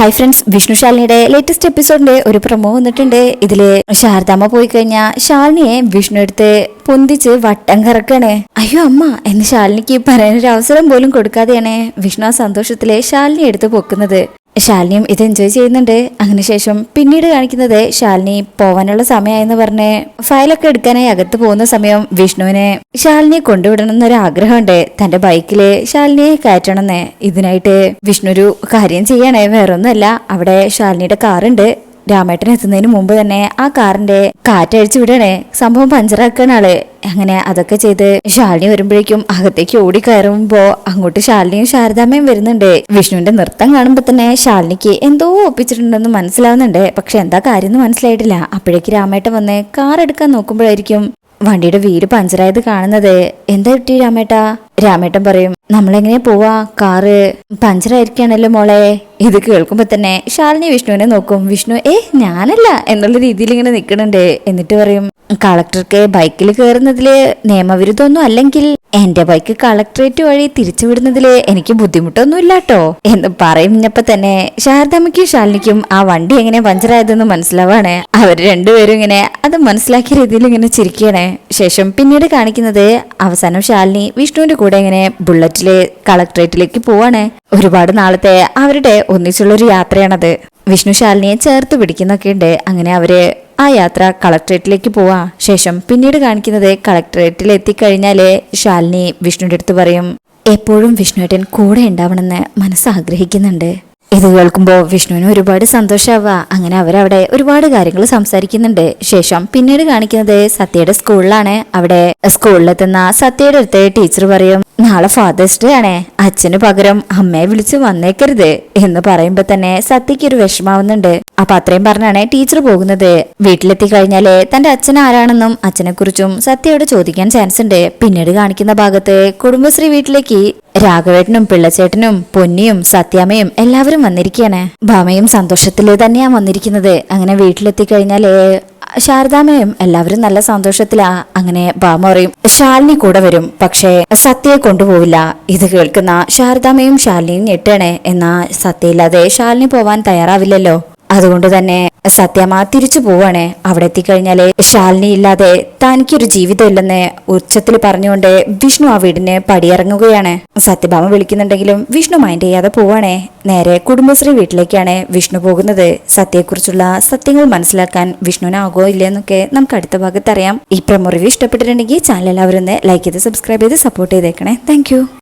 Hi friends Vishnu ശാലിനിയുടെ latest എപ്പിസോഡിന്റെ ഒരു പ്രൊമോ വന്നിട്ടുണ്ട്. ഇതിൽ ശാരദാമ്മ പോയി കഴിഞ്ഞാൽ ശാലിനിയെ വിഷ്ണു എടുത്ത് പൊന്തിച്ച് വട്ടം കറക്കണേ. അയ്യോ അമ്മ എന്ന് ശാലിനിക്ക് പറയാനൊരു അവസരം പോലും കൊടുക്കാതെയാണ് വിഷ്ണു ആ സന്തോഷത്തിലെ ശാലിനി എടുത്ത് പൊക്കുന്നത്. ശാലിനിയും ഇത് എൻജോയ് ചെയ്യുന്നുണ്ട്. അതിനുശേഷം പിന്നീട് കാണിക്കുന്നത് ശാലിനി പോവാനുള്ള സമയമായെന്ന് പറഞ്ഞ് ഫയലൊക്കെ എടുക്കാനായി അകത്ത് പോകുന്ന സമയം വിഷ്ണുവിനെ ശാലിനിയെ കൊണ്ടുവിടണം എന്നൊരു ആഗ്രഹമുണ്ട്. തന്റെ ബൈക്കിൽ ശാലിനിയെ കയറ്റണമെന്ന് ഇതിനായിട്ട് വിഷ്ണു ഒരു കാര്യം ചെയ്യണേ. വേറൊന്നുമല്ല അവിടെ ശാലിനിയുടെ കാറുണ്ട്. രാമേട്ടൻ എത്തുന്നതിന് മുമ്പ് തന്നെ ആ കാറിന്റെ കാറ്റഴിച്ചു വിടണേ. സംഭവം പഞ്ചറാക്കണ ആൾ. അങ്ങനെ അതൊക്കെ ചെയ്ത് ശാലിനി വരുമ്പോഴേക്കും അകത്തേക്ക് ഓടി കയറുമ്പോ അങ്ങോട്ട് ശാലിനിയും ശാരദാമ്മയും വരുന്നുണ്ട്. വിഷ്ണുവിന്റെ നൃത്തം കാണുമ്പോ തന്നെ ശാലിനിക്ക് എന്തോ ഒപ്പിച്ചിട്ടുണ്ടെന്ന് മനസ്സിലാവുന്നുണ്ട്. പക്ഷെ എന്താ കാര്യം എന്ന് മനസ്സിലായിട്ടില്ല. അപ്പോഴേക്ക് രാമേട്ടൻ വന്ന് കാർ എടുക്കാൻ നോക്കുമ്പോഴായിരിക്കും വണ്ടിയുടെ വീട് പഞ്ചറായത് കാണുന്നത്. എന്താ കിട്ടി രാമേട്ടാ? രാമേട്ടൻ പറയും നമ്മളെങ്ങനെയാ പോവാ? കാറ് പഞ്ചറായിരിക്കാണല്ലോ മോളെ. ഇത് കേൾക്കുമ്പോ തന്നെ ശാലിനി വിഷ്ണുവിനെ നോക്കും. വിഷ്ണു ഏ ഞാനല്ല എന്നുള്ള രീതിയിൽ ഇങ്ങനെ നിൽക്കുന്നുണ്ട്. എന്നിട്ട് പറയും കളക്ടർക്ക് ബൈക്കിൽ കയറുന്നതിൽ നിയമവിരുദ്ധമൊന്നും അല്ലെങ്കിൽ എന്റെ ബൈക്ക് കളക്ടറേറ്റ് വഴി തിരിച്ചുവിടുന്നതിൽ എനിക്ക് ബുദ്ധിമുട്ടൊന്നും ഇല്ലാട്ടോ എന്ന് പറയുന്നപ്പോ തന്നെ ശാരദാമ്മയ്ക്കും ശാലിനിക്കും ആ വണ്ടി എങ്ങനെ പഞ്ചറായതെന്ന് മനസ്സിലാവാണ്. അവർ രണ്ടുപേരും ഇങ്ങനെ അത് മനസ്സിലാക്കിയ രീതിയിൽ ഇങ്ങനെ ചിരിക്കുകയാണ്. ശേഷം പിന്നീട് കാണിക്കുന്നത് അവസാനം ശാലിനി വിഷ്ണുവിന്റെ കൂടെ ഇങ്ങനെ ബുള്ളറ്റിലെ കളക്ടറേറ്റിലേക്ക് പോവാണ്. ഒരുപാട് നാളത്തെ അവരുടെ ഒന്നിച്ചുള്ള ഒരു യാത്രയാണത്. വിഷ്ണു ശാലിനിയെ ചേർത്ത് പിടിക്കുന്നൊക്കെ ഉണ്ട്. അങ്ങനെ അവർ ആ യാത്ര കളക്ടറേറ്റിലേക്ക് പോവാ. ശേഷം പിന്നീട് കാണിക്കുന്നത് കളക്ടറേറ്റിൽ എത്തിക്കഴിഞ്ഞാലേ ശാലിനി വിഷ്ണുവിന്റെ അടുത്ത് പറയും എപ്പോഴും വിഷ്ണുവേട്ടൻ കൂടെ ഉണ്ടാവണമെന്ന് മനസ്സ് ആഗ്രഹിക്കുന്നുണ്ട്. ഇത് കേൾക്കുമ്പോൾ വിഷ്ണുവിന് ഒരുപാട് സന്തോഷമാവുക അങ്ങനെ അവരവിടെ ഒരുപാട് കാര്യങ്ങൾ സംസാരിക്കുന്നുണ്ട്. ശേഷം പിന്നീട് കാണിക്കുന്നത് സത്യയുടെ സ്കൂളിലാണ്. അവിടെ സ്കൂളിലെത്തുന്ന സത്യയുടെ അടുത്ത് ടീച്ചർ പറയും നാളെ ഫാദേഴ്സ് ഡേ ആണേ. അച്ഛന് പകരം അമ്മയെ വിളിച്ച് വന്നേക്കരുത് എന്ന് പറയുമ്പോ തന്നെ സത്യക്ക് ഒരു വിഷമാവുന്നുണ്ട് അപ്പൊ അത്രയും പറഞ്ഞാണ് ടീച്ചർ പോകുന്നത്. വീട്ടിലെത്തി കഴിഞ്ഞാൽ തന്റെ അച്ഛൻ ആരാണെന്നും അച്ഛനെ കുറിച്ചും സത്യയോട് ചോദിക്കാൻ ചാൻസ് ഉണ്ട്. പിന്നീട് കാണിക്കുന്ന ഭാഗത്ത് കുടുംബശ്രീ വീട്ടിലേക്ക് രാഘവേട്ടനും പിള്ളച്ചേട്ടനും പൊന്നിയും സത്യാമ്മയും എല്ലാവരും വന്നിരിക്കുകയാണ് ഭാമയും സന്തോഷത്തിൽ തന്നെയാ വന്നിരിക്കുന്നത്. അങ്ങനെ വീട്ടിലെത്തി കഴിഞ്ഞാൽ ശാരദാമ്മയും എല്ലാവരും നല്ല സന്തോഷത്തിലാ. അങ്ങനെ ഭാമ പറയും ശാലിനി കൂടെ വരും. പക്ഷേ സത്യയെ കൊണ്ടുപോവില്ല. ഇത് കേൾക്കുന്ന ശാരദാമ്മയും ശാലിനിയും ഞെട്ടണേ. എന്നാ സത്യയില്ലാതെ ശാലിനി പോവാൻ തയ്യാറാവില്ലല്ലോ. അതുകൊണ്ട് തന്നെ സത്യമ്മ തിരിച്ചു പോവാണ്. അവിടെ എത്തിക്കഴിഞ്ഞാൽ ശാലിനി ഇല്ലാതെ തനിക്കൊരു ജീവിതം ഇല്ലെന്ന് ഉച്ചത്തിൽ പറഞ്ഞുകൊണ്ട് വിഷ്ണു ആ വീടിന് പടിയിറങ്ങുകയാണ്. സത്യഭാമ വിളിക്കുന്നുണ്ടെങ്കിലും വിഷ്ണു മൈൻഡ് ചെയ്യാതെ പോവാണേ. നേരെ കുടുംബശ്രീ വീട്ടിലേക്കാണ് വിഷ്ണു പോകുന്നത്. സത്യയെക്കുറിച്ചുള്ള സത്യങ്ങൾ മനസ്സിലാക്കാൻ വിഷ്ണുവിനാകോ ഇല്ലെന്നൊക്കെ നമുക്ക് അടുത്ത ഭാഗത്ത് അറിയാം ഈ പ്രമോ ഇഷ്ടപ്പെട്ടിട്ടുണ്ടെങ്കിൽ ചാനൽ എല്ലാവരും ഒന്ന് ലൈക്ക് ചെയ്ത് സബ്സ്ക്രൈബ് ചെയ്ത് സപ്പോർട്ട് ചെയ്തേക്കണേ. താങ്ക്